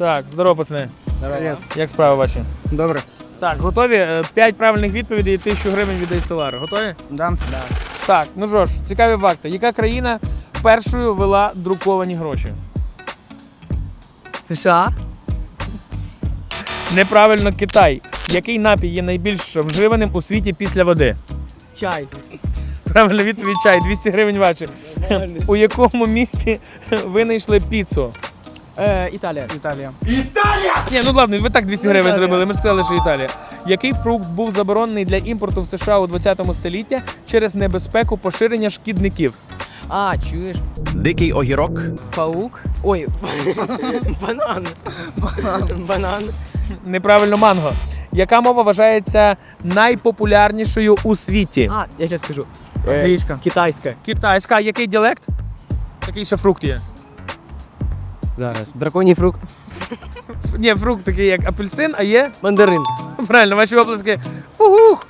Так, здорово, пацани. Привіт. Як справи ваші? Добре. Так, готові? Е, П'ять правильних відповідей і тисячу гривень від ASLR. Готові? Да? Да. Так, ну що ж, цікаві факти. Яка країна першою вела друковані гроші? США? Неправильно Китай. Який напій є найбільш вживаним у світі після води? Чай. Правильна відповідь чай, 200 гривень ваші. У якому місці винайшли піцу? Е, Італія. Італія. Ні, ну ладно, ви так 200 Ну, гривень Італія. зробили, ми ж сказали, що Італія. Який фрукт був заборонений для імпорту в США у 20 столітті через небезпеку поширення шкідників? А, чуєш? Дикий огірок, Паук. Ой. Банан. Банан. Неправильно манго. Яка мова вважається найпопулярнішою у світі? А, я зараз скажу. Англійська. Китайська. Китайська. Який діалект? Такий ще фрукт є. Зараз. Драконій фрукт. Ні, фрукт такий як апельсин, а є. Мандарин. Правильно, ваші оплески. Угух!